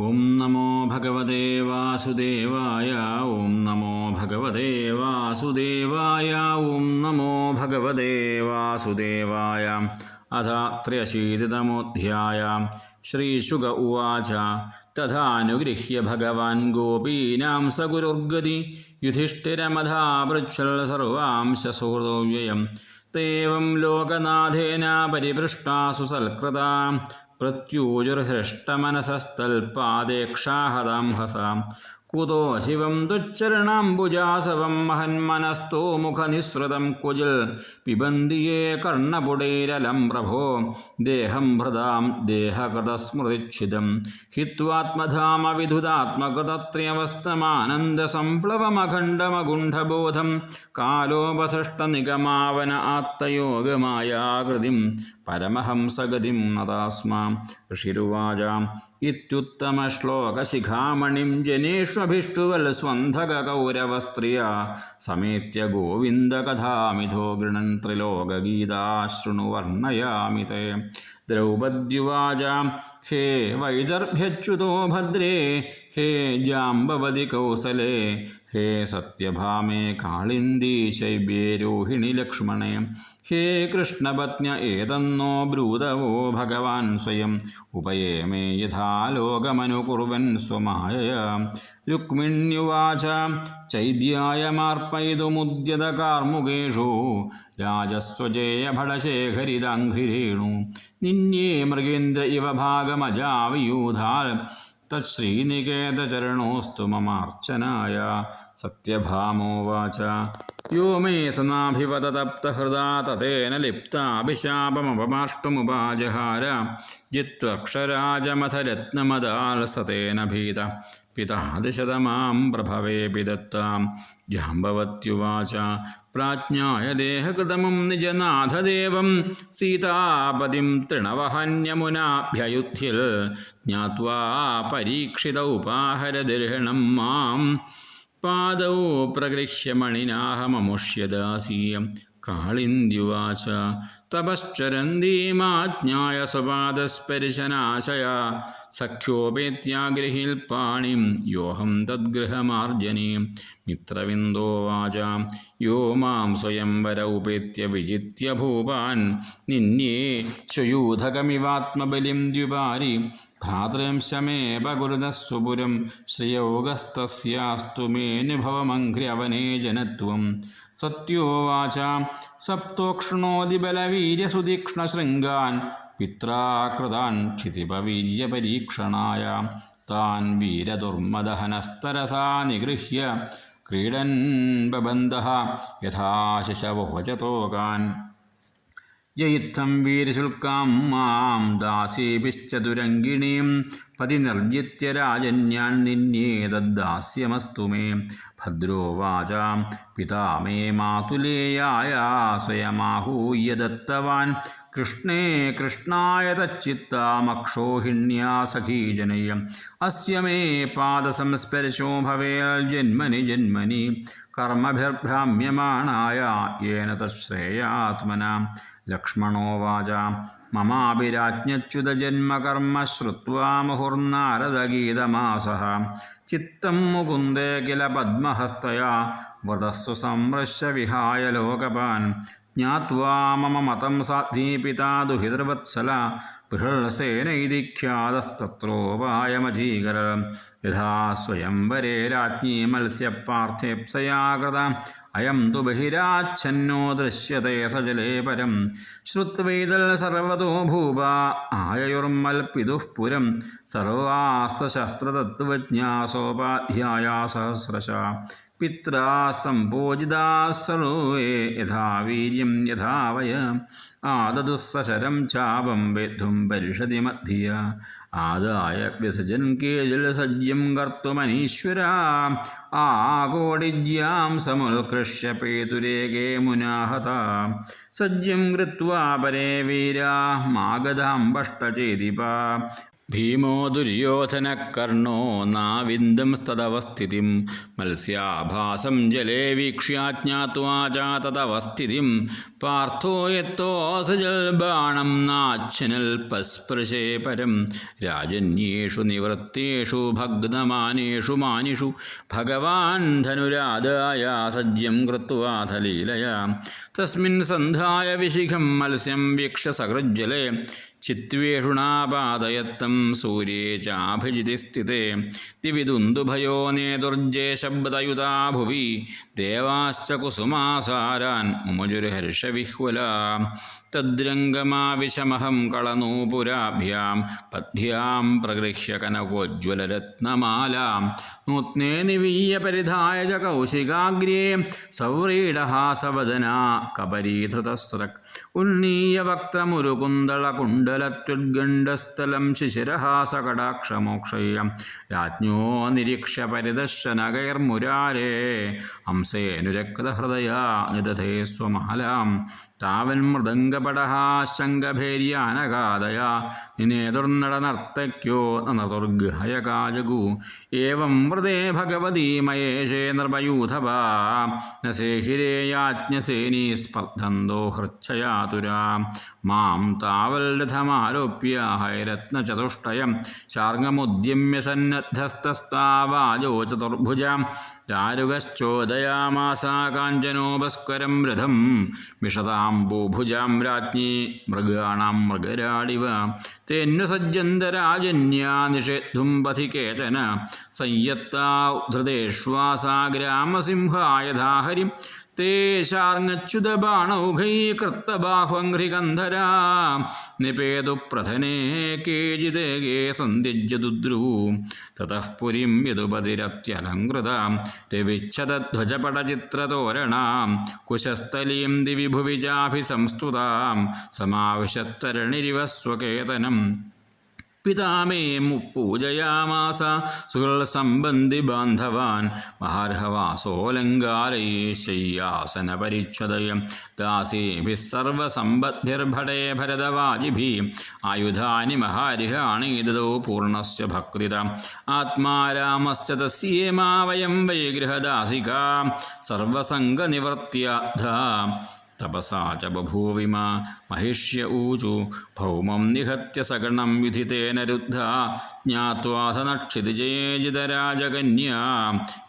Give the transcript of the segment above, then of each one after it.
ഓം നമോ ഭഗവതേ വാസുദേവായ ഓം നമോ ഭഗവതേ വാസുദേവായ ഓം നമോ ഭഗവതേ വാസുദേവായ അഥ ത്രയശീതിതമോധ്യായ. ശ്രീശുക ഉവാച. തഥാനുഗൃഹ്യ ഭഗവാൻ ഗോപീനാം സഗുരുർഗതി. ഗുരുർഗതി യുധിഷ്ഠിരമധാപൃച്ഛൽ സർവാംശ സുഹൃതോവ്യയം തേവം ലോകനാഥേന പരിപൃഷ്ടാസു സൽകൃതാ. പ്രത്യൂജുർഹൃഷ്ടമനസസ്തൽപാദേക്ഷാഹതാം ഹസാം കുതോ ശിവം ദുച്ചരണാംബുജാസവം മഹന്മനസ്തോ മുഖനിസ്സൃതം കുജിൽ. പിബന്തിയേ കർണപുടൈരലം പ്രഭോ ദേഹം ഭൃതാം ദേഹകൃതസ്മൃതിച്ഛിതം ഹിത്വാത്മധാമ വിധുതാത്മകൃതത്രയവസ്തമാനന്ദസംപ്ലവമഖണ്ഡമഗുണ്ഠബോധം കാലോപസൃഷ്ടനിഗമാവന ആത്തയോഗമായാകൃതിം പരമഹംസഗതിം നദാസ്മാം. ഋഷിരുവാചാം ഇത്യുത്തമശ്ലോകശിഖാമണിം ജനേഷ്വഭിഷ്ടുവൽ സ്വന്ധകൗരവസ്ത്രിയ സമേത്യ ഗോവിന്ദകഥാമിധോ ഗൃണൻ ത്രിലോകഗീതാശൃണു വർണയാമി द्रौपद्युवाच, हे वैदर्भ्यच्युतो भद्रे, हे जाम्बवदि कौसले हे सत्यभामे काळिन्दी शैब्ये रोहिणी लक्ष्मणे हे कृष्णपत्न्य एतन्नो ब्रूदवो भगवान् स्वयम् उपये मे यथा लोकमनुकुर्वन् स्वमायया രുക്മിണ്യുവാച ചൈദ്യായ മാർപ്പയിതുമുദ്യത കാർമുകേഷു. രാജസ്വജേയഭടശേഖരിതാഘ്രിരേണു നിന്യേ മൃഗേന്ദ്ര ഇവ ഭാഗമജാവിയൂധാൽ തശ്രീനികേതചരണോസ്തു മമാർച്ചനായ. സത്യഭാമോവാച. യോ മേ സനാഭിവതപ്തഹൃദാ തതേന ലിപ്താഭിശാപമപമാഷ്ടമുപാജഹാര ജിത്വക്ഷരാജമഥരത്നമദാൽ സതേന ഭീത. പിതാദിശതമാം പ്രഭവേ ദത്താം ജാമ്പവത്യുവാച പ്രാജ്ഞായ ദേഹകൃതമം നിജനാഥദേവം. സീതാപതിം തൃണവഹന്യമുനാഭ്യയുദ്ധ്യൽ ജ്ഞാത്വാ പരീക്ഷിത ഉപാഹരദർഹണം മാം. പാദൗ പ്രഗൃഹ്യ മണിനാഹമമുഷ്യദാസീയം കാളിന്ദ്യുവാച തപശ്ചരന്തീമാജ്ഞായ സ്വപാദസ്പരിശനാശയ സഖ്യോപേത്യാഗ്രഹിൽ പാണിം യോഹം തദ്ഗൃഹമാർജനീ മിത്രവിന്ദോവാച യോ മാം സ്വയംവര ഉപേത്യ വിജിത്യ ഭൂപാൻ. നിന്യേ സ്വയൂഥകമിവാത്മബലിം ദ്യുപാരി. ഭ്രാതൃംശമേപ ഗുരുതസ്വപുരം ശ്രിയോഗസ്തസ്യാസ്തു മേനുഭവമഘ്ര്യവനേ ജനത്വം. സത്യോവാച സപ്തോക്ഷണോതിബലവീര്യസുതീക്ഷ്ണശൃംഗാൻ പിത്രാകൃതാൻ ക്ഷിതിപവീര്യപരീക്ഷണായ താൻ വീരദുർമദഹനസ്തരസാ നിഗൃഹ്യ. ക്രീഡൻ ബബന്ധ യഥാശിശവോചതോകാൻ ജയിത്തം വീരശുൽക്കാം മാം ദാസീഭിശ്ചതുരങ്കിണീം പതിനിർജിത്യ രാജന്യാൻ നിന്യേതദ്ദാസ്യമസ്തു മേ ഭദ്രോവാച പിതാ മേ മാതുലേയായ സ്വയമാഹൂയ ദത്തവാൻ കൃഷ്ണേ കൃഷ്ണായ തച്ചിത്താമക്ഷോഹിണ്യാ സഖീജനയം അസ്യ മേ പാദസംസ്പർശോ ഭവേൽ ജന്മനി ജന്മനി. കർമ്മഭിർഭ്രാമ്യമാണായ യേന തശ്രേയാത്മന. ലക്ഷ്മണോവാച മമാഭിരാജ്ഞച്യുതജന്മകർമ്മ ശ്രുവാ മുഹുർനാരദഗീതമാസഃ ചിത്തം മുകുന്ദേ കില പദ്മഹസ്തയാ വ്രതസ്സു സംരശ്യ വിഹായ ലോകപാൻ ജ്ഞാത്വാ മമ മതം സാധ്വീപിതാ ദുഹിതൃവത്സല ബൃഹൾസേനൈതി ഖ്യാതസ്തത്രോപായമജീകര യഥാ സ്വയംവരേ രാജ്ഞി മത്സ്യപാർത്ഥേപ്സയാ കൃത അയം തു ബഹിരാച്ഛന്നോ ദൃശ്യത്തെ സജലേ പരം. ശ്രുത്വൈതൽ സർവതോ ഭൂപ. ആയയുർമൽപിതുഃ പുരം. സർവാസ്ത്രശസ്ത്രതത്വജ്ഞാസോപാധ്യായ സഹസ്രശ. പിത്രാ യഥാ വീര്യം യഥാ വയ സശരം ചാപം വേദ്ധും പരിഷതി മധ്യ ആദായ വ്യസജൻ കേജൽ സജ്യം കർത്തുമനീശ്വര ആകോടിജ്യാം സമുൽകൃഷ്യ പേതുരേകേ മുനാഹത സജ്യം കൃത്വാ പരേ വീരാ മാഗതാം ഭഷ്ടചേതിപ ഭീമോ ദുര്യോധനകർണോ നാവിന്ദംസ്തദവസ്ഥിതിം മത്സ്യാഭാസം ജലേ വീക്ഷ്യാജ്ഞാത്വാ ചാതദവസ്ഥിതിം പാർത്ഥോ യത്തോസജൽബാണം നാച്ഛനൽപസ്പൃശേ പരം. രാജന്യേഷു നിവൃത്തേഷു ഭഗ്നമാനേഷു മാനിഷു. ഭഗവാൻ ധനുരാദായ സജ്യം കൃത്വാധലീലയാ തസ്മിൻ സന്ധായ വിശിഖം മത്സ്യം വീക്ഷ സഹൃജ്ജലേ ചിത്വേഷുണാപാദയത്തം സൂര്യേ ചാഭിജിതി സ്ഥിതേ. ദിവിദുന്ദുഭയോ നേതുർജേ ശബ്ദയുതാ ഭുവി. ദേവാശ്ച കുസുമാസാരാൻ മുമുജുർഹർഷവിഹ്വല തദ്രംഗമാവിശമഹം കളനൂപുരാഭ്യാം പദ്ഭ്യാം പ്രഗൃഹ്യ കനകോജ്വലരത്നമാലാം നൂത്നേ നിവീയ പരിധായ ച കൗശികാഗ്രേ സൗരീഡഹാസവദനാ കപരീധൃതസ്ര ഉന്നീയ വക്ത്രമുരുകുന്തളകുണ്ടലത്യുദ്ഗണ്ഡസ്ഥലം ശിശിരഹാസകടാക്ഷമോക്ഷയ്യം രാജ്ഞോ നിരീക്ഷ പരിദർശനകൈർമുരാരേ ഹംസേനുരക്തഹൃദയാ നിദധേ സ്വമാലാം താവൻ ശങ്കഭേര്യാനഗാദയ നിനേതുർനട നർത്തക്യോ നർത്തുർഗഹയകാജകു ഏവം വൃതേ ഭഗവതി മയേശേ നൃപയൂഥവാ നസേഹിരേയാജ്ഞസേനീ സ്പർദ്ധന്തോ ഹൃച്ഛയാതുരാ മാം താവൽ രഥമാരോപ്യ ഹൈരത്നചതുഷ്ടയം ശാർങ്ങമുദ്യമ്യ സന്നദ്ധസ്തസ്താവാജോ ചതുർഭുജാം. ചാരുകശ്ചോദയാമാസ കാഞ്ചനോപസ്കരം രഥം. വിഷതാം ഭൂഭുജാം രാജ്ഞി മൃഗാണാം മൃഗരാടിവ. തേന്നു സജ്ജന്തരാജന്യാ നിഷേദ്ധും പഥി കേചന. സംയത്താ ധൃതേശ്വാസാ ഗ്രാമസിംഹായഥാഹരിം തേ ശാർങ്ങച്യുതബാണൗഘൈ കൃത്തബാഹ്വഘ്രികന്ധരാ നിപേതു പ്രഥനേ കേചിദേകേ സന്ധ്യജ്യ ദുദ്രു തതഃ പുരിം യദുപതിരത്യലങ്കൃതാം രവിച്ഛതധ്വജപടചിത്രതോരണാം. കുശസ്ഥലീം ദിവി ഭുവി ചാഭിസംസ്തുതാം സമാവിശത്തരണിരിവ സ്വകേതനം പിതാമേ മുപ്പൂജയാമാസ സുഹൃസംബന്ധി ബാന്ധവാൻ മഹാർഹവാസോലങ്കാരൈ ശയ്യാസനപരിച്ഛദയം ദാസീഭിः സർവസമ്പദ്ഭിർഭടേ ഭരതവാജിഭി. ആയുധാനി മഹാരിഹാണീതോ പൂർണസ്യ ഭക്തിത. ആത്മാരാമസ് തസ്യേമാ വയം വൈ ഗൃഹദാസികാ സർവസംഗനിവർത്യർത്ഥ തപസാ ച ബഭൂവിമ മഹിഷ്യ ഊചു ഭൗമം നിഹത്യ സഗണം വിധിതേന രുദ്ധ ജ്ഞാത്വാഥ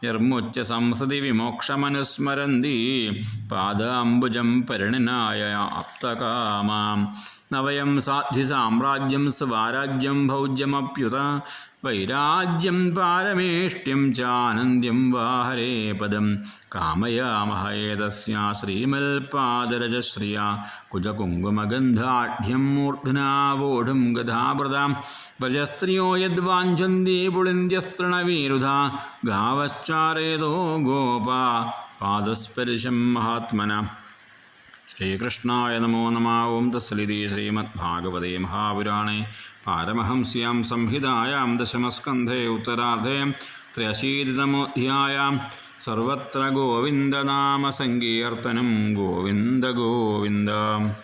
നിർമുച്ച സംസതി വിമോക്ഷമനുസ്മരന്തി പാദാംബുജം പരിണിനായ അപ്തകാമാം നവയം സാധ്വി സാമ്രാജ്യം സ്വാരാജ്യം ഭൗജ്യമപ്യുത വൈരാജ്യം പാരമേഷ്ട്യം ചാനന്ദ്യം വാഹരേ പദം. കാമയാമഹേതസ്യ ശ്രീമൽപാദരജശ്രിയ. കുജകുങ്കുമഗന്ധാഢ്യം മൂർധനാവോഢും ഗതാഭൃതാം വ്രജസ്ത്രിയോ യദ്വാഞ്ചന്തി പുളിന്ത്യസ്തൃണവീരുധ ഗാവശ്ചാരേതോ ഗോപ പാദസ്പരിശം മഹാത്മന. ശ്രീകൃഷ്ണായ നമോ നമാവും തസ്ലിതി ശ്രീമദ്ഭാഗവതേ മഹാപുരാണേ. പാരമഹംസ്യാം സംഹിതായാം ദശമസ്കന്ധേ ഉത്തരാർദ്ധേ ത്രയശീതിതമോധ്യായാം സർവത്ര ഗോവിന്ദനാമസങ്കീർത്തനം ഗോവിന്ദ ഗോവിന്ദ.